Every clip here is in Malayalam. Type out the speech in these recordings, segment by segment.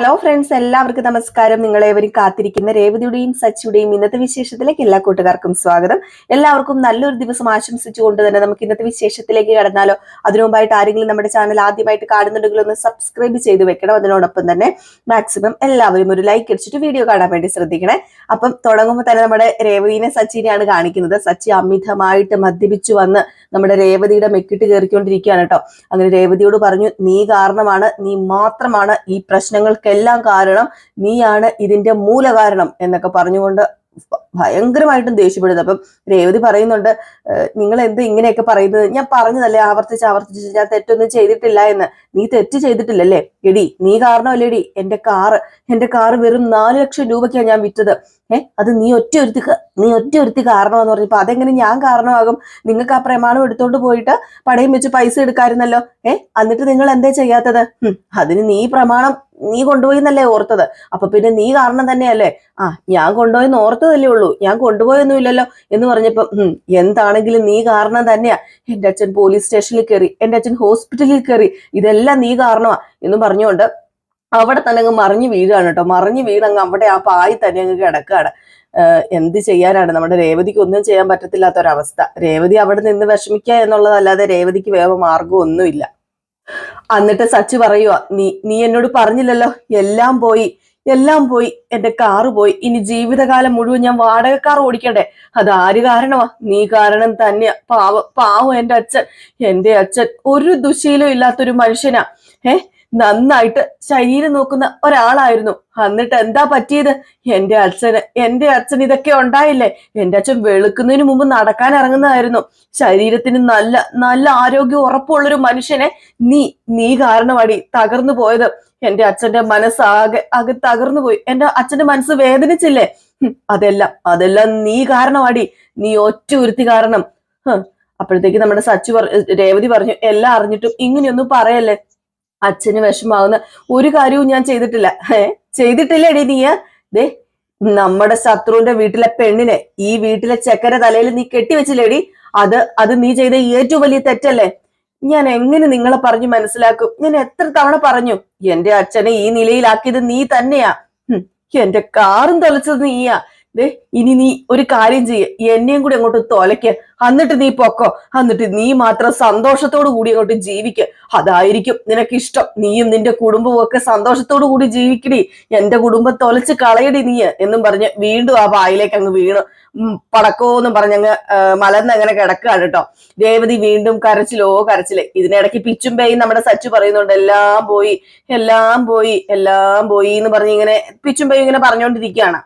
ഹലോ ഫ്രണ്ട്സ് എല്ലാവർക്കും നമസ്കാരം. നിങ്ങളേവരും കാത്തിരിക്കുന്ന രേവതിയുടെയും സച്ചിയുടെയും ഇന്നത്തെ വിശേഷത്തിലേക്ക് എല്ലാ കൂട്ടുകാർക്കും സ്വാഗതം. എല്ലാവർക്കും നല്ലൊരു ദിവസം ആശംസിച്ചുകൊണ്ട് തന്നെ നമുക്ക് ഇന്നത്തെ വിശേഷത്തിലേക്ക് കടന്നാലോ. അതിനു മുമ്പായിട്ട് ആരെങ്കിലും നമ്മുടെ ചാനൽ ആദ്യമായിട്ട് കാണുന്നുണ്ടെങ്കിൽ ഒന്ന് സബ്സ്ക്രൈബ് ചെയ്ത് വെക്കണം. അതിനോടൊപ്പം തന്നെ മാക്സിമം എല്ലാവരും ഒരു ലൈക്ക് അടിച്ചിട്ട് വീഡിയോ കാണാൻ വേണ്ടി ശ്രദ്ധിക്കണേ. അപ്പം തുടങ്ങുമ്പോൾ തന്നെ നമ്മുടെ രേവതിനെ സച്ചിനെയാണ് കാണിക്കുന്നത്. സച്ചി അമിതമായിട്ട് മദ്യപിച്ചു വന്ന് നമ്മുടെ രേവതിയുടെ മെക്കിട്ട് കയറിക്കൊണ്ടിരിക്കുകയാണ് കേട്ടോ. അങ്ങനെ രേവതിയോട് പറഞ്ഞു നീ കാരണമാണ് നീ മാത്രമാണ് ഈ പ്രശ്നങ്ങൾക്കെല്ലാം കാരണം നീയാണ് ഇതിന്റെ മൂലകാരണം എന്നൊക്കെ പറഞ്ഞുകൊണ്ട് ഭയങ്കരമായിട്ടും ദേഷ്യപ്പെടുന്നത്. അപ്പം രേവതി പറയുന്നുണ്ട് നിങ്ങൾ എന്ത് ഇങ്ങനെയൊക്കെ പറയുന്നത്? ഞാൻ പറഞ്ഞതല്ലേ ആവർത്തിച്ച് ആവർത്തിച്ച് ഞാൻ തെറ്റൊന്നും ചെയ്തിട്ടില്ല എന്ന്. നീ തെറ്റ് ചെയ്തിട്ടില്ലല്ലേ? എടി നീ കാരണമല്ലേ എടി എന്റെ കാറ് എന്റെ കാറ് വെറും നാല് ലക്ഷം രൂപയ്ക്കാണ് ഞാൻ വിറ്റത്. ഏഹ് അത് നീ ഒറ്റ ഒരുത്തി നീ ഒറ്റ ഒരുത്തി കാരണമെന്ന് പറഞ്ഞപ്പോ അതെങ്ങനെ ഞാൻ കാരണമാകും? നിങ്ങൾക്ക് ആ പ്രമാണം എടുത്തോണ്ട് പോയിട്ട് പടയും വെച്ച് പൈസ എടുക്കായിരുന്നല്ലോ. ഏഹ് എന്നിട്ട് നിങ്ങൾ എന്താ ചെയ്യാത്തത്? അതിന് നീ പ്രമാണം നീ കൊണ്ടുപോയി എന്നല്ലേ ഓർത്തത്. അപ്പൊ പിന്നെ നീ കാരണം തന്നെയല്ലേ? ആ ഞാൻ കൊണ്ടുപോയെന്ന് ഓർത്തതല്ലേ ഉള്ളൂ. ഞാൻ കൊണ്ടുപോയൊന്നുമില്ലല്ലോ എന്ന് പറഞ്ഞപ്പോ എന്താണെങ്കിലും നീ കാരണം തന്നെയാ. എന്റെ അച്ഛൻ പോലീസ് സ്റ്റേഷനിൽ കയറി എന്റെ അച്ഛൻ ഹോസ്പിറ്റലിൽ കയറി ഇതെല്ലാം നീ കാരണമാ എന്ന് പറഞ്ഞുകൊണ്ട് അവിടെ തന്നെ അങ്ങ് മറിഞ്ഞു വീഴാണ് കേട്ടോ. മറിഞ്ഞു വീണങ്ങ് അവിടെ ആ പായി തന്നെ അങ്ങ് കിടക്കുകയാണ്. എന്ത് ചെയ്യാനാണ്? നമ്മുടെ രേവതിക്ക് ഒന്നും ചെയ്യാൻ പറ്റത്തില്ലാത്ത ഒരവസ്ഥ രേവതി അവിടെ നിന്ന് വിഷമിക്കുക എന്നുള്ളതല്ലാതെ രേവതിക്ക് വേറെ മാർഗം ഒന്നുമില്ല എന്നിട്ട് സച്ചു പറയുക നീ നീ എന്നോട് പറഞ്ഞില്ലല്ലോ? എല്ലാം പോയി എല്ലാം പോയി. എന്റെ കാറ് പോയി. ഇനി ജീവിതകാലം മുഴുവൻ ഞാൻ വാടക കാർ ഓടിക്കണ്ടേ? അത് ആര് കാരണമാ? നീ കാരണം തന്നെയാ. പാവം പാവം എന്റെ അച്ഛൻ. എന്റെ അച്ഛൻ ഒരു ദുശീലം ഇല്ലാത്തൊരു മനുഷ്യനാ. ഏ നന്നായിട്ട് ശരീരം നോക്കുന്ന ഒരാളായിരുന്നു. എന്നിട്ട് എന്താ പറ്റിയത്? എന്റെ അച്ഛന് എന്റെ അച്ഛൻ ഇതൊക്കെ ഉണ്ടായില്ലേ? എന്റെ അച്ഛൻ വെളുക്കുന്നതിന് മുമ്പ് നടക്കാൻ ഇറങ്ങുന്നതായിരുന്നു. ശരീരത്തിന് നല്ല നല്ല ആരോഗ്യം ഉറപ്പുള്ളൊരു മനുഷ്യനെ നീ നീ കാരണമാടി തകർന്നു പോയത്. എന്റെ അച്ഛന്റെ മനസ്സ് ആകെ തകർന്നു പോയി. എന്റെ അച്ഛന്റെ മനസ്സ് വേദനിച്ചില്ലേ? അതെല്ലാം അതെല്ലാം നീ കാരണമാടി. നീ ഒറ്റ ഉരുത്തി കാരണം. അപ്പോഴത്തേക്ക് നമ്മുടെ സച്ചു പറ രേവതി പറഞ്ഞു എല്ലാം അറിഞ്ഞിട്ടും ഇങ്ങനെയൊന്നും പറയല്ലേ? അച്ഛന് വിഷമാവുന്ന ഒരു കാര്യവും ഞാൻ ചെയ്തിട്ടില്ല. ഏ ചെയ്തിട്ടില്ലേടി നീ ദേ നമ്മുടെ ശത്രുവിന്റെ വീട്ടിലെ പെണ്ണിനെ ഈ വീട്ടിലെ ചെക്കര തലയിൽ നീ കെട്ടിവെച്ചില്ലേടി? അത് അത് നീ ചെയ്ത ഏറ്റവും വലിയ തെറ്റല്ലേ? ഞാൻ എങ്ങനെ നിങ്ങളെ പറഞ്ഞു മനസ്സിലാക്കും? ഞാൻ എത്ര തവണ പറഞ്ഞു എന്റെ അച്ഛനെ ഈ നിലയിലാക്കിയത് നീ തന്നെയാ. എന്റെ കാറും തൊലച്ചത് നീയാ. ദേ ഇനി നീ ഒരു കാര്യം ചെയ്യ. എന്നെയും കൂടി അങ്ങോട്ട് തൊലയ്ക്ക്. എന്നിട്ട് നീ പൊക്കോ. എന്നിട്ട് നീ മാത്രം സന്തോഷത്തോടു കൂടി അങ്ങോട്ട് ജീവിക്ക്. അതായിരിക്കും നിനക്ക് ഇഷ്ടം നീയും നിന്റെ കുടുംബവും ഒക്കെ സന്തോഷത്തോടു കൂടി ജീവിക്കടി. എന്റെ കുടുംബം തൊലച്ച് കളയടി നീ എന്നും പറഞ്ഞ് വീണ്ടും ആ പായിലേക്ക് അങ്ങ് വീണു. പടക്കോ എന്നും പറഞ്ഞങ്ങ് അങ്ങ് മലർന്ന് അങ്ങനെ കിടക്കുകയാണ് കേട്ടോ. രേവതി വീണ്ടും കരച്ചിലോ കരച്ചിൽ. ഇതിനിടയ്ക്ക് പിച്ചും പേയും നമ്മുടെ സച്ചു പറയുന്നുണ്ട് എല്ലാം പോയി എല്ലാം പോയി എല്ലാം പോയി എന്ന് പറഞ്ഞ് ഇങ്ങനെ പിച്ചും പേയും ഇങ്ങനെ പറഞ്ഞുകൊണ്ടിരിക്കുകയാണ്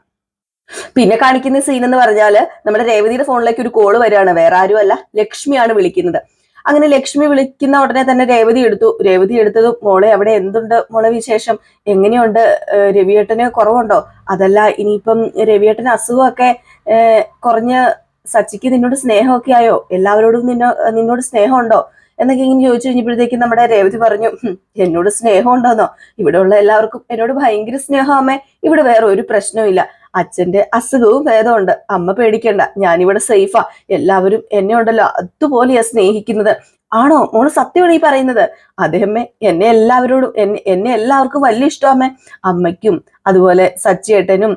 പിന്നെ കാണിക്കുന്ന സീൻ എന്ന് പറഞ്ഞാൽ നമ്മുടെ രേവതിയുടെ ഫോണിലേക്ക് ഒരു കോൾ വരികയാണ്. വേറെ ആരുമല്ല. ലക്ഷ്മിയാണ് വിളിക്കുന്നത്. അങ്ങനെ ലക്ഷ്മി വിളിക്കുന്ന ഉടനെ തന്നെ രേവതി എടുത്തു. രേവതി എടുത്തത് മോളെ അവിടെ എന്തുണ്ട് മോളെ വിശേഷം? എങ്ങനെയുണ്ട്? രവിയേട്ടന് കുറവുണ്ടോ? അതല്ല ഇനിയിപ്പം രവിയേട്ടന് അസുഖമൊക്കെ കുറഞ്ഞ് സച്ചിക്ക് നിന്നോട് സ്നേഹമൊക്കെ ആയോ? എല്ലാവരോടും നിന്നോ നിന്നോട് സ്നേഹമുണ്ടോ? എന്നൊക്കെ ഇങ്ങനെ ചോദിച്ചു കഴിഞ്ഞപ്പോഴത്തേക്കും നമ്മുടെ രേവതി പറഞ്ഞു "ഹും, എന്നോട് സ്നേഹം ഉണ്ടോന്നോ ഇവിടെ ഉള്ള എല്ലാവർക്കും എന്നോട് ഭയങ്കര സ്നേഹമാമേ ഇവിടെ വേറെ ഒരു പ്രശ്നവും അച്ഛന്റെ അസുഖവും ഭേദമുണ്ട്. അമ്മ പേടിക്കണ്ട. ഞാനിവിടെ സേഫാ. എല്ലാവരും എന്നെ ഉണ്ടല്ലോ. അതുപോലെയാ സ്നേഹിക്കുന്നത്. ആണോ? മോൾ സത്യമാണ് ഈ പറയുന്നത്. അദ്ദേഹമേ എന്നെ എല്ലാവരോടും എന്നെ എന്നെ എല്ലാവർക്കും വലിയ ഇഷ്ടമേ അമ്മയ്ക്കും അതുപോലെ സച്ചിയേട്ടനും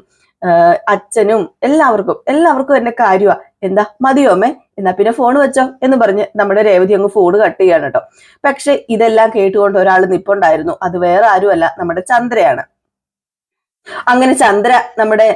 അച്ഛനും എല്ലാവർക്കും എല്ലാവർക്കും എന്റെ കാര്യമാ. എന്താ? മതിയോ അമ്മേ? എന്നാ പിന്നെ ഫോൺ വെച്ചോ എന്ന് പറഞ്ഞ് നമ്മുടെ രേവതി അങ്ങ് ഫോൺ കട്ട് ചെയ്യാണ് കേട്ടോ. പക്ഷെ ഇതെല്ലാം കേട്ടുകൊണ്ട് ഒരാൾ നിപ്പുണ്ടായിരുന്നു. അത് വേറെ ആരുമല്ല. നമ്മുടെ ചന്ദ്രയാണ്. അങ്ങനെ ചന്ദ്ര നമ്മുടെ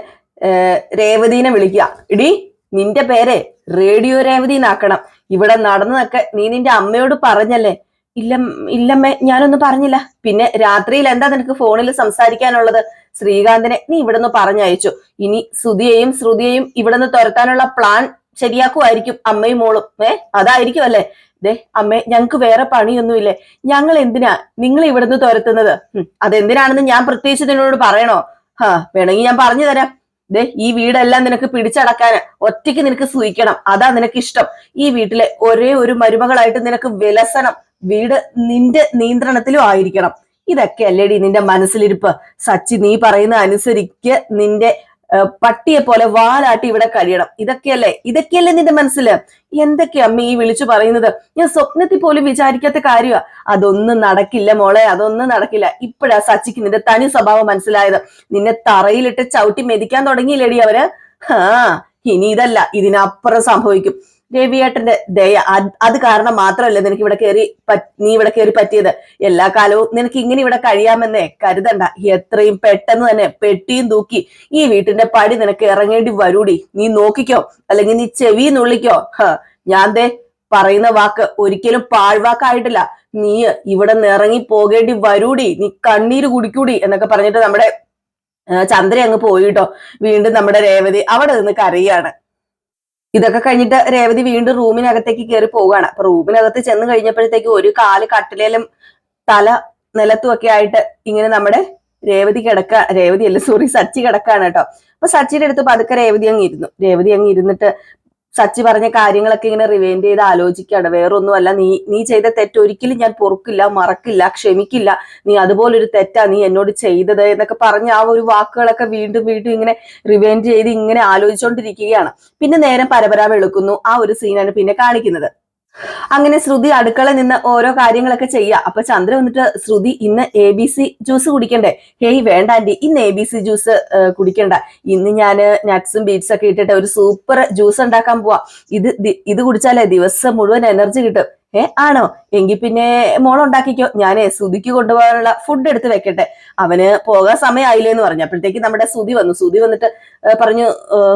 രേവതീനെ വിളിക്കുക. ഇടി നിന്റെ പേരെ റേഡിയോ രേവതി എന്നാക്കണം. ഇവിടെ നടന്നതൊക്കെ നീ നിന്റെ അമ്മയോട് പറഞ്ഞല്ലേ? ഇല്ല ഇല്ലമ്മേ ഞാനൊന്നും പറഞ്ഞില്ല. പിന്നെ രാത്രിയിൽ എന്താ നിനക്ക് ഫോണിൽ സംസാരിക്കാനുള്ളത്? ശ്രീകാന്തിനെ നീ ഇവിടുന്ന് പറഞ്ഞയച്ചു. ഇനി ശ്രുതിയെയും ശ്രുതിയെയും ഇവിടുന്ന് തുരത്താനുള്ള പ്ലാൻ ശരിയാക്കുമായിരിക്കും അമ്മയും മോളും. ഏ അതായിരിക്കും അല്ലേ? ദേ അമ്മേ ഞങ്ങൾക്ക് വേറെ പണിയൊന്നുമില്ലേ? ഞങ്ങൾ എന്തിനാ നിങ്ങൾ ഇവിടുന്ന് തുരത്തുന്നത്? അതെന്തിനാണെന്ന് ഞാൻ പ്രത്യേകിച്ച് നിന്നോട് പറയണോ? ഹാ വേണമെങ്കിൽ ഞാൻ പറഞ്ഞു തരാം. ദേ ഈ വീടെല്ലാം നിനക്ക് പിടിച്ചടക്കാൻ ഒറ്റയ്ക്ക് നിനക്ക് സൂയിക്കണം. അതാ നിനക്ക് ഇഷ്ടം. ഈ വീട്ടിലെ ഒരേ ഒരു മരുമകളായിട്ട് നിനക്ക് വിലസനം വീട് നിന്റെ നിയന്ത്രണത്തിലും ആയിരിക്കണം. ഇതൊക്കെ അല്ലേടി നിന്റെ മനസ്സിലിരിപ്പ്? സച്ചി നീ പറയുന്ന അനുസരിക്ക് നിന്റെ പട്ടിയെ പോലെ വാലാട്ടി ഇവിടെ കഴിയണം ഇതൊക്കെയല്ലേ? ഇതൊക്കെയല്ലേ നിന്റെ മനസ്സിൽ? എന്തൊക്കെയാ അമ്മ ഈ വിളിച്ചു പറയുന്നത്? ഞാൻ സ്വപ്നത്തിൽ പോലും വിചാരിക്കാത്ത കാര്യമാ അതൊന്നും നടക്കില്ല മോളെ അതൊന്നും നടക്കില്ല. ഇപ്പഴാ സച്ചിക്ക് നിന്റെ തനി സ്വഭാവം മനസ്സിലായത്. നിന്നെ തറയിലിട്ട് ചവിട്ടി മെതിക്കാൻ തുടങ്ങിയില്ലേടി അവർ? ആ ഇനി ഇതല്ല. ഇതിനപ്പുറം സംഭവിക്കും. രവിയേട്ടന്റെ ദയ. അത് കാരണം മാത്രമല്ല നിനക്ക് ഇവിടെ കയറി നീ ഇവിടെ കയറി പറ്റിയത്. എല്ലാ കാലവും നിനക്ക് ഇങ്ങനെ ഇവിടെ കഴിയാമെന്നേ കരുതണ്ട. എത്രയും പെട്ടെന്ന് തന്നെ പെട്ടിയും തൂക്കി ഈ വീട്ടിന്റെ പടി നിനക്ക് ഇറങ്ങേണ്ടി വരൂടി. നീ നോക്കിക്കോ. അല്ലെങ്കിൽ നീ ചെവി നുള്ളിക്കോ. ഞാൻ ദേ പറയുന്ന വാക്ക് ഒരിക്കലും പാഴ്വാക്കായിട്ടില്ല. നീ ഇവിടെ നിറങ്ങി പോകേണ്ടി വരൂടി. നീ കണ്ണീര് കുടിക്കൂടി എന്നൊക്കെ പറഞ്ഞിട്ട് നമ്മുടെ ചന്ദ്ര അങ്ങ് പോയിട്ടോ വീണ്ടും നമ്മുടെ രേവതി അവിടെ നിന്ന് കരയാണ്. ഇതൊക്കെ കഴിഞ്ഞിട്ട് രേവതി വീണ്ടും റൂമിനകത്തേക്ക് കയറി പോവുകയാണ്. അപ്പൊ റൂമിനകത്ത് ചെന്ന് കഴിഞ്ഞപ്പോഴത്തേക്ക് ഒരു കാൽ കട്ടിലേലും തല നിലത്തും ഒക്കെ ആയിട്ട് ഇങ്ങനെ നമ്മുടെ രേവതി കിടക്ക. രേവതി അല്ല സോറി സച്ചി കിടക്കാണ് കേട്ടോ. അപ്പൊ സച്ചിയുടെ അടുത്ത് പതുക്കെ രേവതി അങ്ങ് ഇരുന്നു. രേവതി അങ്ങ് ഇരുന്നിട്ട് സച്ചി പറഞ്ഞ കാര്യങ്ങളൊക്കെ ഇങ്ങനെ റിവൈൻഡ് ചെയ്ത് ആലോചിക്കുകയാണ് വേറൊന്നുമല്ല നീ നീ ചെയ്ത തെറ്റ് ഒരിക്കലും ഞാൻ പൊറുക്കില്ല മറക്കില്ല ക്ഷമിക്കില്ല. നീ അതുപോലൊരു തെറ്റാ നീ എന്നോട് ചെയ്തത് എന്നൊക്കെ പറഞ്ഞ് ആ ഒരു വാക്കുകളൊക്കെ വീണ്ടും വീണ്ടും ഇങ്ങനെ റിവൈൻഡ് ചെയ്ത് ഇങ്ങനെ ആലോചിച്ചുകൊണ്ടിരിക്കുകയാണ് പിന്നെ നേരം പരപര വെളുക്കുന്നു ആ ഒരു സീനാണ് പിന്നെ കാണിക്കുന്നത്. അങ്ങനെ ശ്രുതി അടുക്കള നിന്ന് ഓരോ കാര്യങ്ങളൊക്കെ ചെയ്യുക അപ്പൊ ചന്ദ്ര വന്നിട്ട് ശ്രുതി ഇന്ന് A B C juice കുടിക്കണ്ടേ? Hey വേണ്ട ആന്റി. ഇന്ന് എ ബി സി ജ്യൂസ് കുടിക്കണ്ട. ഇന്ന് ഞാൻ നട്ട്സും ബീറ്റ്സ് ഒക്കെ ഇട്ടിട്ട് ഒരു സൂപ്പർ ജ്യൂസ് ഉണ്ടാക്കാൻ പോവാ. ഇത് ഇത് കുടിച്ചാലേ ദിവസം മുഴുവൻ എനർജി കിട്ടും. ഏ ആണോ? എങ്കിൽ പിന്നെ മോൾ ഉണ്ടാക്കിക്കോ. ഞാൻ സുതിക്ക് കൊണ്ടുപോകാനുള്ള ഫുഡ് എടുത്ത് വെക്കട്ടെ. അവന് പോകാൻ സമയമായില്ലേ എന്ന് പറഞ്ഞു. അപ്പോഴത്തേക്ക് നമ്മുടെ സുതി വന്നു. സുതി വന്നിട്ട് പറഞ്ഞു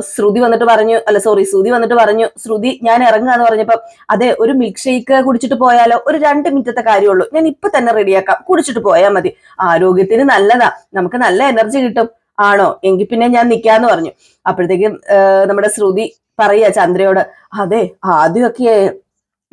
ശ്രുതി വന്നിട്ട് പറഞ്ഞു അല്ല സോറി ശ്രുതി വന്നിട്ട് പറഞ്ഞു ശ്രുതി ഞാൻ ഇറങ്ങുകയെന്ന് പറഞ്ഞപ്പോ അതെ ഒരു മിൽക്ക് ഷേക്ക് കുടിച്ചിട്ട് പോയാലോ? ഒരു രണ്ട് മിനിറ്റത്തെ കാര്യമുള്ളൂ. ഞാൻ ഇപ്പൊ തന്നെ റെഡിയാക്കാം കുടിച്ചിട്ട് പോയാൽ മതി. ആരോഗ്യത്തിന് നല്ലതാ. നമുക്ക് നല്ല എനർജി കിട്ടും. ആണോ? എങ്കിൽ പിന്നെ ഞാൻ നിൽക്കാന്ന് പറഞ്ഞു. അപ്പോഴത്തേക്കും നമ്മുടെ ശ്രുതി പറയാ ചന്ദ്രയോട് അതെ ആദ്യമൊക്കെ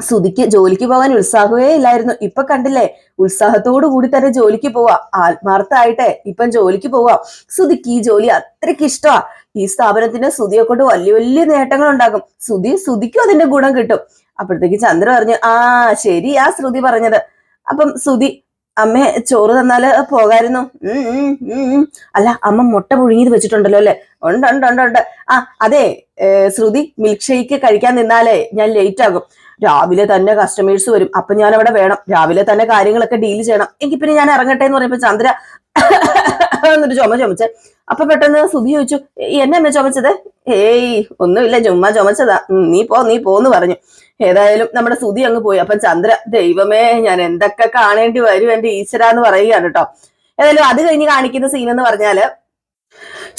ശ്രുതിക്ക് ജോലിക്ക് പോകാൻ ഉത്സാഹമേ ഇല്ലായിരുന്നു. ഇപ്പൊ കണ്ടില്ലേ? ഉത്സാഹത്തോടു കൂടി തന്നെ ജോലിക്ക് പോവാ. ആത്മാർത്ഥമായിട്ടെ ഇപ്പം ജോലിക്ക് പോവാ. സുധിക്ക് ഈ ജോലി അത്രയ്ക്ക് ഇഷ്ടമാ. ഈ സ്ഥാപനത്തിന് സുധിയെ കൊണ്ട് വലിയ വലിയ നേട്ടങ്ങൾ ഉണ്ടാകും. സുധി സുധിക്കും അതിന്റെ ഗുണം കിട്ടും. അപ്പോഴത്തേക്ക് ചന്ദ്ര പറഞ്ഞു ആ ശരി ആ ശ്രുതി പറഞ്ഞത്. അപ്പം സുധി അമ്മ ചോറ് തന്നാൽ പോകായിരുന്നു. അല്ല അമ്മ മുട്ട പുഴുങ്ങിയത് വെച്ചിട്ടുണ്ടല്ലോ അല്ലെ? ഉണ്ട് ഉണ്ട് ഉണ്ട് ഉണ്ട്. ആ അതെ ശ്രുതി മിൽക്ക് ഷേക്ക് കഴിക്കാൻ നിന്നാലേ ഞാൻ ലേറ്റ് ആകും. രാവിലെ തന്നെ കസ്റ്റമേഴ്സ് വരും. അപ്പൊ ഞാൻ അവിടെ വേണം. രാവിലെ തന്നെ കാര്യങ്ങളൊക്കെ ഡീൽ ചെയ്യണം. എങ്കിൽ പിന്നെ ഞാൻ ഇറങ്ങട്ടെ എന്ന് പറയുമ്പോ ചന്ദ്ര എന്നിട്ട് ചുമ ചുമച്ച്. അപ്പൊ പെട്ടെന്ന് സുധി ചോദിച്ചു എന്നെ അമ്മ ചുമച്ചത്? ഏയ് ഒന്നുമില്ല ചുമ്മാ ചുമച്ചതാ. നീ പോ നീ പോന്ന് പറഞ്ഞു. ഏതായാലും നമ്മുടെ സുധി അങ്ങ് പോയി. അപ്പൊ ചന്ദ്ര ദൈവമേ ഞാൻ എന്തൊക്കെ കാണേണ്ടി വരും എന്റെ ഈശ്വര എന്ന് പറയുകയാണ് കേട്ടോ ഏതായാലും അത് കഴിഞ്ഞ് കാണിക്കുന്ന സീൻ എന്ന് പറഞ്ഞാൽ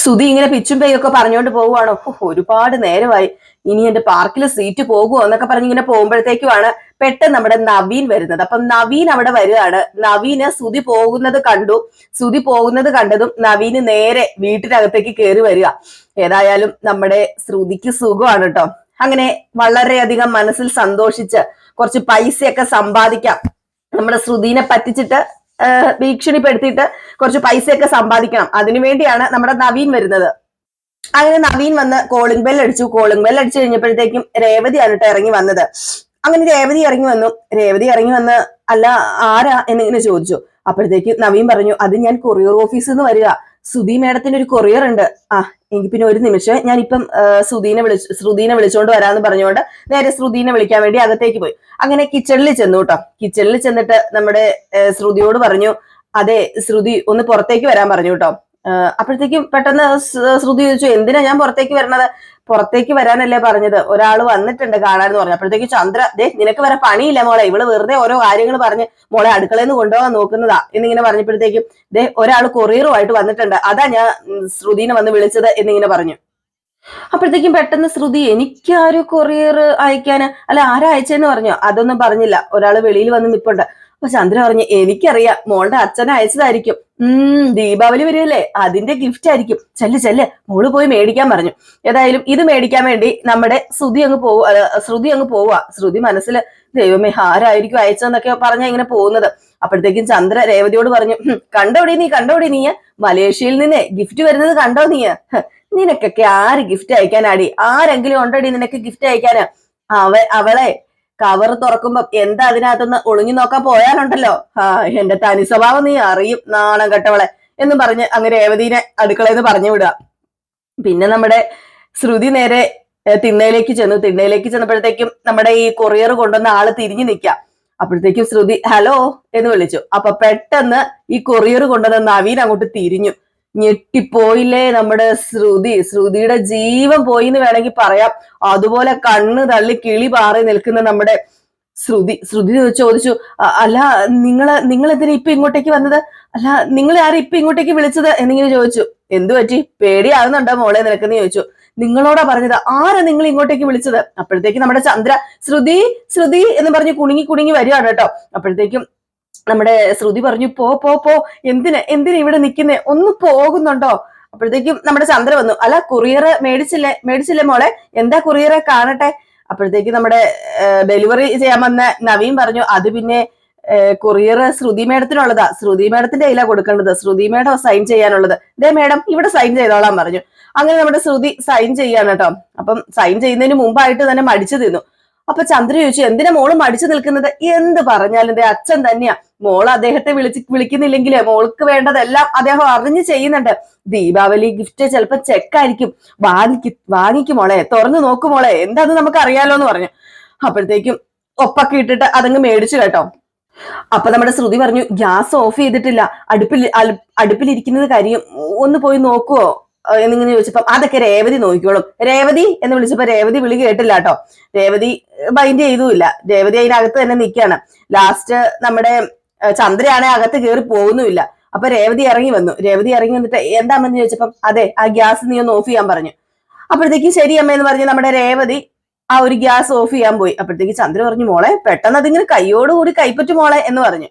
സുധി ഇങ്ങനെ പിച്ചും പേയൊക്കെ പറഞ്ഞുകൊണ്ട് പോവുകയാണോ ഒരുപാട് നേരമായി. ഇനി എന്റെ പാർക്കിൽ സീറ്റ് പോകുമോ എന്നൊക്കെ പറഞ്ഞ് ഇങ്ങനെ പോകുമ്പോഴത്തേക്കുമാണ് പെട്ടെന്ന് നമ്മുടെ നവീൻ വരുന്നത്. അപ്പം നവീൻ അവിടെ വരികയാണ്. നവീന് സുതി പോകുന്നത് കണ്ടു. സുതി പോകുന്നത് കണ്ടതും നവീന് നേരെ വീട്ടിനകത്തേക്ക് കയറി വരിക. ഏതായാലും നമ്മുടെ ശ്രുതിക്ക് സുഖമാണ് കേട്ടോ അങ്ങനെ വളരെയധികം മനസ്സിൽ സന്തോഷിച്ച് കുറച്ച് പൈസയൊക്കെ സമ്പാദിക്കാം. നമ്മുടെ ശ്രുതിനെ പറ്റിച്ചിട്ട് ഭീഷണിപ്പെടുത്തിയിട്ട് കുറച്ച് പൈസയൊക്കെ സമ്പാദിക്കണം. അതിനുവേണ്ടിയാണ് നമ്മുടെ നവീൻ വരുന്നത്. അങ്ങനെ നവീൻ വന്ന് കോളിംഗ് ബെൽ അടിച്ചു. കോളിംഗ് ബെൽ അടിച്ചു കഴിഞ്ഞപ്പോഴത്തേക്കും രേവതി കേട്ടോ ഇറങ്ങി വന്നത്. അങ്ങനെ രേവതി ഇറങ്ങി വന്നു. രേവതി ഇറങ്ങി വന്ന് അല്ല ആരാ എന്നിങ്ങനെ ചോദിച്ചു. അപ്പോഴത്തേക്ക് നവീൻ പറഞ്ഞു അത് ഞാൻ കൊറിയർ ഓഫീസിൽ നിന്ന് വരിക. സുധി മേഡത്തിന്റെ ഒരു കൊറിയർ ഉണ്ട്. ആ എനിക്ക് പിന്നെ ഒരു നിമിഷം. ഞാൻ ഇപ്പം സുധീനെ വിളിച്ചു ശ്രുതിനെ വിളിച്ചോണ്ട് വരാന്ന് പറഞ്ഞുകൊണ്ട് നേരെ ശ്രുതിനെ വിളിക്കാൻ വേണ്ടി അകത്തേക്ക് പോയി. അങ്ങനെ കിച്ചണിൽ ചെന്നു കേട്ടോ കിച്ചണിൽ ചെന്നിട്ട് നമ്മുടെ ശ്രുതിയോട് പറഞ്ഞു അതെ ശ്രുതി ഒന്ന് പുറത്തേക്ക് വരാൻ പറഞ്ഞു കേട്ടോ അപ്പോഴത്തേക്കും പെട്ടെന്ന് ശ്രുതി ചോദിച്ചു എന്തിനാ ഞാൻ പുറത്തേക്ക് വരണത്? പുറത്തേക്ക് വരാനല്ലേ പറഞ്ഞത്? ഒരാൾ വന്നിട്ടുണ്ട് കാണാനെന്ന് പറഞ്ഞു. അപ്പോഴത്തേക്ക് ചന്ദ്ര ദേ നിനക്ക് വരെ പണിയില്ല മോളെ. ഇവൾ വെറുതെ ഓരോ കാര്യങ്ങൾ പറഞ്ഞ് മോളെ അടുക്കളയിൽ നിന്ന് കൊണ്ടുപോകാൻ നോക്കുന്നതാ. എന്നിങ്ങനെ പറഞ്ഞപ്പോഴത്തേക്കും ദേ ഒരാൾ കൊറിയറുമായിട്ട് വന്നിട്ടുണ്ട്. അതാ ഞാൻ ശ്രുതിനെ വന്ന് വിളിച്ചത് എന്നിങ്ങനെ പറഞ്ഞു. അപ്പോഴത്തേക്കും പെട്ടെന്ന് ശ്രുതി എനിക്ക് ആരോ കൊറിയർ അയക്കാന്? അല്ല ആരാ അയച്ചെന്ന്? പറഞ്ഞു. അതൊന്നും പറഞ്ഞില്ല. ഒരാൾ വെളിയിൽ വന്ന് നിപ്പുണ്ട്. അപ്പൊ ചന്ദ്ര പറഞ്ഞു എനിക്കറിയാം മോളുടെ അച്ഛൻ അയച്ചതായിരിക്കും. ഉം ദീപാവലി വരികയല്ലേ അതിന്റെ ഗിഫ്റ്റ് ആയിരിക്കും. ചെല്ല് ചെല്ല് മോൾ പോയി മേടിക്കാൻ പറഞ്ഞു. ഏതായാലും ഇത് മേടിക്കാൻ വേണ്ടി നമ്മുടെ ശ്രുതി അങ്ങ് പോവുക ശ്രുതി അങ്ങ് പോവുക ശ്രുതി മനസ്സിൽ ദൈവമേ ആരായിരിക്കും അയച്ചതെന്നൊക്കെ പറഞ്ഞ ഇങ്ങനെ പോകുന്നത്. അപ്പോഴത്തേക്കും ചന്ദ്ര രേവതിയോട് പറഞ്ഞു കണ്ടോടി നീ കണ്ടോടി നീ മലേഷ്യയിൽ നിന്ന് ഗിഫ്റ്റ് വരുന്നത് കണ്ടോ നീ? നിനക്കൊക്കെ ആര് ഗിഫ്റ്റ് അയക്കാനാടി? ആരെങ്കിലും ഉണ്ടോടി നിനക്ക് ഗിഫ്റ്റ് അയക്കാന്? അവ അവളെ കവർ തുറക്കുമ്പോ എന്താ അതിനകത്തുനിന്ന് ഒളിഞ്ഞു നോക്കാൻ പോയാലുണ്ടല്ലോ? ആ എന്റെ തനി സ്വഭാവം നീ അറിയും നാണം കെട്ടവളെ എന്ന് പറഞ്ഞ് അങ്ങ് രേവതീനെ അടുക്കളയിൽ നിന്ന് പറഞ്ഞു വിടുക. പിന്നെ നമ്മുടെ ശ്രുതി നേരെ തിണ്ണയിലേക്ക് ചെന്നു. തിണ്ണയിലേക്ക് ചെന്നപ്പോഴത്തേക്കും നമ്മുടെ ഈ കൊറിയർ കൊണ്ടുവന്ന ആൾ തിരിഞ്ഞു നിൽക്കാം അപ്പോഴത്തേക്കും ശ്രുതി ഹലോ എന്ന് വിളിച്ചു. അപ്പൊ പെട്ടെന്ന് ഈ കൊറിയർ കൊണ്ടുവന്ന നവീൻ അങ്ങോട്ട് തിരിഞ്ഞു. ഞെട്ടിപ്പോയില്ലേ നമ്മുടെ ശ്രുതി? ശ്രുതിയുടെ ജീവൻ പോയി എന്ന് വേണമെങ്കിൽ പറയാം. അതുപോലെ കണ്ണ് തള്ളി കിളി പാറി നിൽക്കുന്ന നമ്മുടെ ശ്രുതി. ശ്രുതി ചോദിച്ചു "അ- അല്ല നിങ്ങൾ നിങ്ങൾ എന്തിനാ ഇപ്പൊ ഇങ്ങോട്ടേക്ക് വന്നത്? അല്ല നിങ്ങൾ ആരും ഇപ്പൊ ഇങ്ങോട്ടേക്ക് വിളിച്ചത്? എന്നിങ്ങനെ ചോദിച്ചു. എന്തു പറ്റി? പേടിയാകുന്നുണ്ടോ മോളെ? നിനക്കെന്ന് ചോദിച്ചു. നിങ്ങളോടാ പറഞ്ഞത് ആരാ നിങ്ങൾ ഇങ്ങോട്ടേക്ക് വിളിച്ചത്? അപ്പോഴത്തേക്ക് നമ്മുടെ ചന്ദ്ര ശ്രുതി ശ്രുതി എന്ന് പറഞ്ഞ് കുണുങ്ങി കുണുങ്ങി വരികയാണ് കേട്ടോ. അപ്പോഴത്തേക്കും നമ്മുടെ ശ്രുതി പറഞ്ഞു പോ പോ പോ എന്തിന് എന്തിനാ ഇവിടെ നിൽക്കുന്നേ? ഒന്ന് പോകുന്നുണ്ടോ? അപ്പോഴത്തേക്കും നമ്മുടെ ചന്ദ്ര വന്നു അല്ല കുറിയർ മേടിച്ചില്ലേ മേടിച്ചില്ലേ മോളെ? എന്താ കുറിയറെ കാണട്ടെ? അപ്പോഴത്തേക്ക് നമ്മുടെ ഡെലിവറി ചെയ്യാൻ വന്ന നവീൻ പറഞ്ഞു അത് പിന്നെ കൊറിയർ ശ്രുതി മേഡത്തിനുള്ളതാ. ശ്രുതി മേഡത്തിന്റെ കയ്യിലാ കൊടുക്കേണ്ടത്. ശ്രുതി മേഡം സൈൻ ചെയ്യാനുള്ളത്. ദേ മേഡം ഇവിടെ സൈൻ ചെയ്തോളാൻ പറഞ്ഞു. അങ്ങനെ നമ്മുടെ ശ്രുതി സൈൻ ചെയ്യാണ് കേട്ടോ. അപ്പം സൈൻ ചെയ്യുന്നതിന് മുമ്പായിട്ട് തന്നെ മടിച്ചു തിന്നു അപ്പൊ ചന്ദ്ര ചോദിച്ചു എന്തിനാ മോൾ മടിച്ചു നിൽക്കുന്നത്? എന്ത് പറഞ്ഞാലും അച്ഛൻ തന്നെയാ. മോൾ അദ്ദേഹത്തെ വിളിച്ച് വിളിക്കുന്നില്ലെങ്കിലേ മോൾക്ക് വേണ്ടതെല്ലാം അദ്ദേഹം അറിഞ്ഞ് ചെയ്യുന്നുണ്ട്. ദീപാവലി ഗിഫ്റ്റ് ചിലപ്പോ ചെക്കായിരിക്കും വാങ്ങിക്ക് വാങ്ങിക്കും മോളെ തുറന്നു നോക്കും മോളെ. എന്താന്ന് നമുക്ക് അറിയാലോ എന്ന് പറഞ്ഞു. അപ്പോഴത്തേക്കും ഒപ്പൊക്കെ ഇട്ടിട്ട് അതങ്ങ് മേടിച്ചു കേട്ടോ. അപ്പൊ നമ്മുടെ ശ്രുതി പറഞ്ഞു ഗ്യാസ് ഓഫ് ചെയ്തിട്ടില്ല. അടുപ്പിൽ അടുപ്പിലിരിക്കുന്നത് കാര്യം ഒന്ന് പോയി നോക്കുവോ? എന്നിങ്ങനെ ചോദിച്ചപ്പോ അതൊക്കെ രേവതി നോക്കിക്കോളും. രേവതി എന്ന് വിളിച്ചപ്പോ രേവതി വിളി കേട്ടില്ല കേട്ടോ രേവതി ബൈൻഡ് ചെയ്തുമില്ല. രേവതി അതിനകത്ത് തന്നെ നിൽക്കുകയാണ് ലാസ്റ്റ് നമ്മുടെ ചന്ദ്രയാണെ അകത്ത് കയറി പോകുന്നുമില്ല. അപ്പൊ രേവതി ഇറങ്ങി വന്നു. രേവതി ഇറങ്ങി വന്നിട്ട് എന്താമെന്ന് ചോദിച്ചപ്പം അതെ ആ ഗ്യാസ് നീ ഒന്ന് ഓഫ് ചെയ്യാൻ പറഞ്ഞു. അപ്പോഴത്തേക്ക് ശരി അമ്മ എന്ന് പറഞ്ഞ് നമ്മുടെ രേവതി ആ ഒരു ഗ്യാസ് ഓഫ് ചെയ്യാൻ പോയി. അപ്പോഴത്തേക്ക് ചന്ദ്ര പറഞ്ഞു മോളെ പെട്ടെന്ന് അതിങ്ങനെ കൈയോടുകൂടി കൈപ്പറ്റു മോളെ എന്ന് പറഞ്ഞു.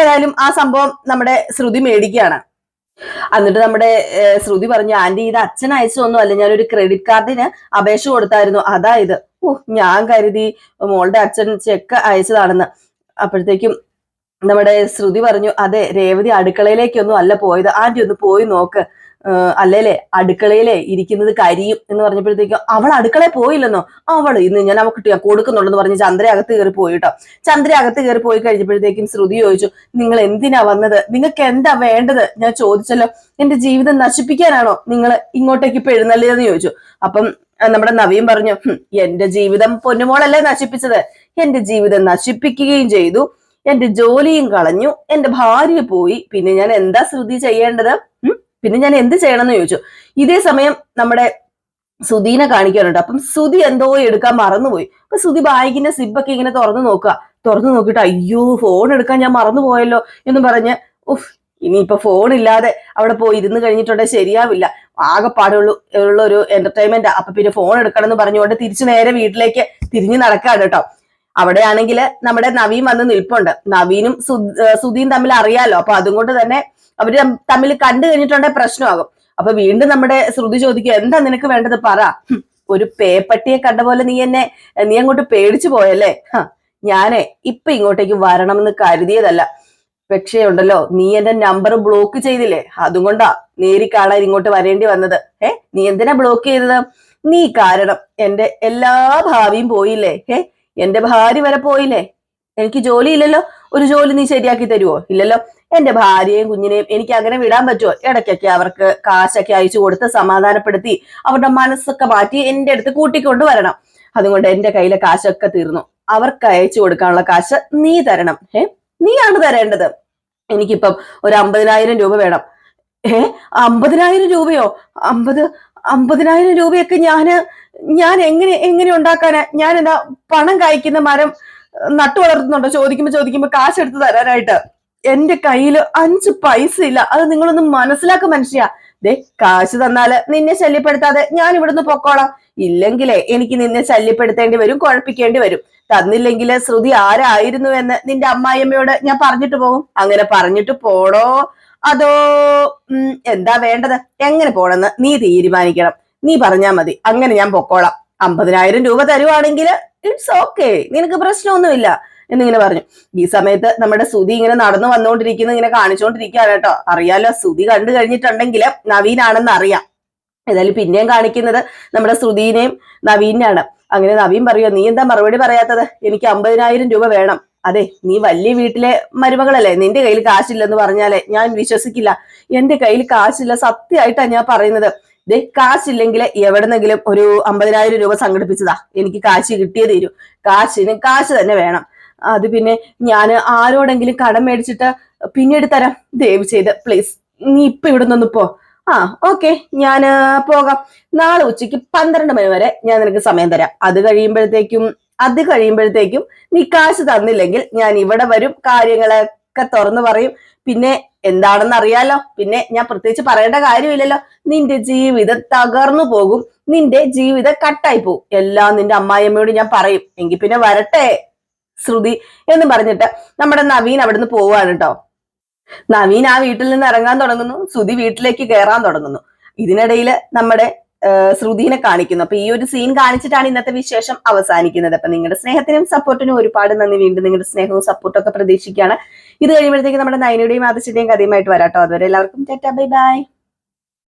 ഏതായാലും ആ സംഭവം നമ്മുടെ ശ്രുതി മേടിക്കുകയാണ്. എന്നിട്ട് നമ്മുടെ ശ്രുതി പറഞ്ഞു ആന്റി ഇത് അച്ഛൻ അയച്ചതൊന്നും അല്ല ഞാനൊരു ക്രെഡിറ്റ് കാർഡിന് അപേക്ഷ കൊടുത്തായിരുന്നു. അതായത് ഓ ഞാൻ കരുതി മോളുടെ അച്ഛൻ ചെക്ക് അയച്ചതാണെന്ന്. അപ്പോഴത്തേക്കും നമ്മുടെ ശ്രുതി പറഞ്ഞു അതെ രേവതി അടുക്കളയിലേക്കൊന്നും അല്ല പോയത്. ആന്റി ഒന്ന് പോയി നോക്ക്. അല്ലേലേ അടുക്കളയിലെ ഇരിക്കുന്നത് കരിയും എന്ന് പറഞ്ഞപ്പോഴത്തേക്കും അവൾ അടുക്കളയിൽ പോയില്ലെന്നോ? അവൾ ഇന്ന് ഞാൻ അവൾക്ക് ഞാൻ കൊടുക്കുന്നുണ്ടെന്ന് പറഞ്ഞ് ചന്ദ്ര അകത്ത് കയറി പോയി കേട്ടോ. ചന്ദ്ര അകത്ത് കയറി പോയി കഴിഞ്ഞപ്പോഴത്തേക്കും ശ്രുതി ചോദിച്ചു നിങ്ങൾ എന്തിനാ വന്നത്? നിങ്ങൾക്ക് എന്താ വേണ്ടത്? ഞാൻ ചോദിച്ചല്ലോ എന്റെ ജീവിതം നശിപ്പിക്കാനാണോ നിങ്ങൾ ഇങ്ങോട്ടേക്ക് ഇപ്പൊ എഴുന്നള്ളിയതെന്ന്? ചോദിച്ചു. അപ്പം നമ്മുടെ നവീൻ പറഞ്ഞു എന്റെ ജീവിതം പൊന്നുമോളല്ലേ നശിപ്പിച്ചത്? എന്റെ ജീവിതം നശിപ്പിക്കുകയും ചെയ്തു. എന്റെ ജോലിയും കളഞ്ഞു. എന്റെ ഭാര്യ പോയി. പിന്നെ ഞാൻ എന്താ ശ്രുതി ചെയ്യേണ്ടത്? പിന്നെ ഞാൻ എന്ത് ചെയ്യണം എന്ന് ചോദിച്ചു. ഇതേ സമയം നമ്മുടെ സുധീനെ കാണിക്കാനുണ്ട്. അപ്പം സുധി എന്തോ എടുക്കാൻ മറന്നുപോയി. അപ്പൊ സുധി ബാഗിന്റെ സിബൊക്കെ ഇങ്ങനെ തുറന്നു നോക്കുക. തുറന്നു നോക്കിയിട്ട് അയ്യോ ഫോൺ എടുക്കാൻ ഞാൻ മറന്നുപോയല്ലോ എന്ന് പറഞ്ഞ് ഉഫ് ഇനിയിപ്പോ ഫോൺ ഇല്ലാതെ അവിടെ പോയി ഇരുന്ന് കഴിഞ്ഞിട്ടുണ്ടെങ്കിൽ ശരിയാവില്ല. ആകെപ്പാടുള്ള ഉള്ള ഒരു എന്റർടൈൻമെന്റ് അപ്പൊ പിന്നെ ഫോൺ എടുക്കണം എന്ന് പറഞ്ഞുകൊണ്ട് തിരിച്ചു നേരെ വീട്ടിലേക്ക് തിരിഞ്ഞു നടക്കാണ് കേട്ടോ. അവിടെയാണെങ്കിൽ നമ്മുടെ നവീൻ വന്ന് നിൽപ്പുണ്ട്. നവീനും സുധീൻ തമ്മിൽ അറിയാലോ. അപ്പൊ അതുകൊണ്ട് തന്നെ അവർ തം- തമ്മിൽ കണ്ടു കഴിഞ്ഞിട്ടുണ്ടെങ്കിൽ പ്രശ്നമാകും. അപ്പൊ വീണ്ടും നമ്മുടെ ശ്രുതി ചോദിക്കുക എന്താ നിനക്ക് വേണ്ടത് പറ. ഒരു പേപ്പട്ടിയെ കണ്ട പോലെ നീ എന്നെ നീ അങ്ങോട്ട് പേടിച്ചു പോയല്ലേ? ഞാനെ ഇപ്പൊ ഇങ്ങോട്ടേക്ക് വരണമെന്ന് കരുതിയതല്ല. പക്ഷേ ഉണ്ടല്ലോ നീ എന്റെ നമ്പർ ബ്ലോക്ക് ചെയ്തില്ലേ? അതുകൊണ്ടാ നേരി കാണാൻ ഇങ്ങോട്ട് വരേണ്ടി വന്നത്. ഏ നീ എന്തിനാ ബ്ലോക്ക് ചെയ്തത്? നീ കാരണം എന്റെ എല്ലാ ഭാവിയും പോയില്ലേ? ഏ എന്റെ ഭാര്യ വരെ പോയില്ലേ? എനിക്ക് ജോലി ഇല്ലല്ലോ ഒരു ജോലി നീ ശരിയാക്കി തരുവോ? ഇല്ലല്ലോ. എന്റെ ഭാര്യയും കുഞ്ഞിനെയും എനിക്ക് അങ്ങനെ വിടാൻ പറ്റുമോ ഇടയ്ക്കൊക്കെ അവർക്ക് കാശൊക്കെ അയച്ചു കൊടുത്ത് സമാധാനപ്പെടുത്തി അവരുടെ മനസ്സൊക്കെ മാറ്റി എന്റെ അടുത്ത് കൂട്ടിക്കൊണ്ട് വരണം. അതുകൊണ്ട് എന്റെ കയ്യിലെ കാശൊക്കെ തീർന്നു. അവർക്ക് അയച്ചു കൊടുക്കാനുള്ള കാശ് നീ തരണം. ഏ നീയാണ് തരേണ്ടത്. എനിക്കിപ്പം ഒരു അമ്പതിനായിരം രൂപ വേണം. ഏ അമ്പതിനായിരം രൂപയോ? അമ്പത് അമ്പതിനായിരം രൂപയൊക്കെ ഞാൻ ഞാൻ എങ്ങനെ എങ്ങനെ ഉണ്ടാക്കാനാ? ഞാൻ എന്താ പണം കായ്ക്കുന്ന മരം നട്ടു വളർത്തുന്നുണ്ടോ? ചോദിക്കുമ്പോ ചോദിക്കുമ്പോ കാശ് എടുത്തു തരാനായിട്ട്. എന്റെ കയ്യിൽ അഞ്ച് പൈസ ഇല്ല. അത് നിങ്ങളൊന്ന് മനസ്സിലാക്കും മനുഷ്യ. ദേ കാശ് തന്നാൽ നിന്നെ ശല്യപ്പെടുത്താതെ ഞാൻ ഇവിടുന്ന് പൊക്കോളാം. ഇല്ലെങ്കിലേ എനിക്ക് നിന്നെ ശല്യപ്പെടുത്തേണ്ടി വരും കുഴപ്പിക്കേണ്ടി വരും. തന്നില്ലെങ്കിൽ ശ്രുതി ആരായിരുന്നു എന്ന് നിന്റെ അമ്മായിയമ്മയോട് ഞാൻ പറഞ്ഞിട്ട് പോകും അങ്ങനെ പറഞ്ഞിട്ട് പോണോ അതോ എന്താ വേണ്ടത്? എങ്ങനെ പോണെന്ന് നീ തീരുമാനിക്കണം. നീ പറഞ്ഞാ മതി. അങ്ങനെ ഞാൻ പൊക്കോളാം. അമ്പതിനായിരം രൂപ തരുവാണെങ്കിൽ ഇറ്റ്സ് ഓക്കെ നിനക്ക് പ്രശ്നമൊന്നുമില്ല. എന്നിങ്ങനെ പറഞ്ഞു. ഈ സമയത്ത് നമ്മുടെ സുതി ഇങ്ങനെ നടന്നു വന്നുകൊണ്ടിരിക്കുന്ന ഇങ്ങനെ കാണിച്ചുകൊണ്ടിരിക്കുകയാണ് കേട്ടോ. അറിയാലോ സുതി കണ്ടു കഴിഞ്ഞിട്ടുണ്ടെങ്കിൽ നവീനാണെന്ന് അറിയാം. ഏതായാലും പിന്നെയും കാണിക്കുന്നത് നമ്മുടെ ശ്രുതിനെയും നവീനാണ് അങ്ങനെ നവീൻ പറയുക നീ എന്താ മറുപടി പറയാത്തത്? എനിക്ക് അമ്പതിനായിരം രൂപ വേണം. അതെ നീ വലിയ വീട്ടിലെ മരുമകളല്ലേ? നിന്റെ കയ്യിൽ കാശില്ലെന്ന് പറഞ്ഞാലേ ഞാൻ വിശ്വസിക്കില്ല. എന്റെ കയ്യിൽ കാശില്ല. സത്യമായിട്ടാണ് ഞാൻ പറയുന്നത്. ദേ കാശില്ലെങ്കിൽ എവിടെന്നെങ്കിലും ഒരു അമ്പതിനായിരം രൂപ സംഘടിപ്പിച്ചതാ. എനിക്ക് കാശ് കിട്ടിയേ തീരൂ കാശിന് കാശ് തന്നെ വേണം. അത് പിന്നെ ഞാൻ ആരോടെങ്കിലും കടം മേടിച്ചിട്ട് പിന്നീട് തരാം ദയവ് ചെയ്ത്. പ്ലീസ് നീ ഇപ്പൊ ഇവിടെ നിന്ന് പോ. ആ ഓക്കെ ഞാൻ പോകാം. നാളെ ഉച്ചയ്ക്ക് പന്ത്രണ്ട് മണി വരെ ഞാൻ നിനക്ക് സമയം തരാം. അത് കഴിയുമ്പോഴത്തേക്കും അത് കഴിയുമ്പോഴത്തേക്കും നീ കാശ് തന്നില്ലെങ്കിൽ ഞാൻ ഇവിടെ വരും കാര്യങ്ങളൊക്കെ തുറന്നു പറയും. പിന്നെ എന്താണെന്ന് അറിയാലോ പിന്നെ ഞാൻ പ്രത്യേകിച്ച് പറയേണ്ട കാര്യമില്ലല്ലോ. നിന്റെ ജീവിതം തകർന്നു പോകും. നിന്റെ ജീവിതം കട്ടായി പോകും. എല്ലാം നിന്റെ അമ്മായിയമ്മയോട് ഞാൻ പറയും. എങ്കിൽ പിന്നെ വരട്ടെ ശ്രുതി എന്ന് പറഞ്ഞിട്ട് നമ്മുടെ നവീൻ അവിടുന്ന് പോവാണ് കേട്ടോ. നവീൻ ആ വീട്ടിൽ നിന്ന് ഇറങ്ങാൻ തുടങ്ങുന്നു. ശ്രുതി വീട്ടിലേക്ക് കയറാൻ തുടങ്ങുന്നു. ഇതിനിടയിൽ നമ്മുടെ ശ്രുതിനെ കാണിക്കുന്നു. അപ്പൊ ഈ ഒരു സീൻ കാണിച്ചിട്ടാണ് ഇന്നത്തെ വിശേഷം അവസാനിക്കുന്നത്. അപ്പൊ നിങ്ങളുടെ സ്നേഹത്തിനും സപ്പോർട്ടിനും ഒരുപാട് നന്ദി. വീണ്ടും നിങ്ങളുടെ സ്നേഹവും സപ്പോർട്ടും ഒക്കെ പ്രതീക്ഷിക്കുകയാണ്. ഇത് കഴിയുമ്പോഴത്തേക്ക് നമ്മുടെ നയനയുടെയും ആദർശിന്റെയും കഥയുമായിട്ട് വരാട്ടോ. അതുവരെ എല്ലാവർക്കും ബൈ ബൈ.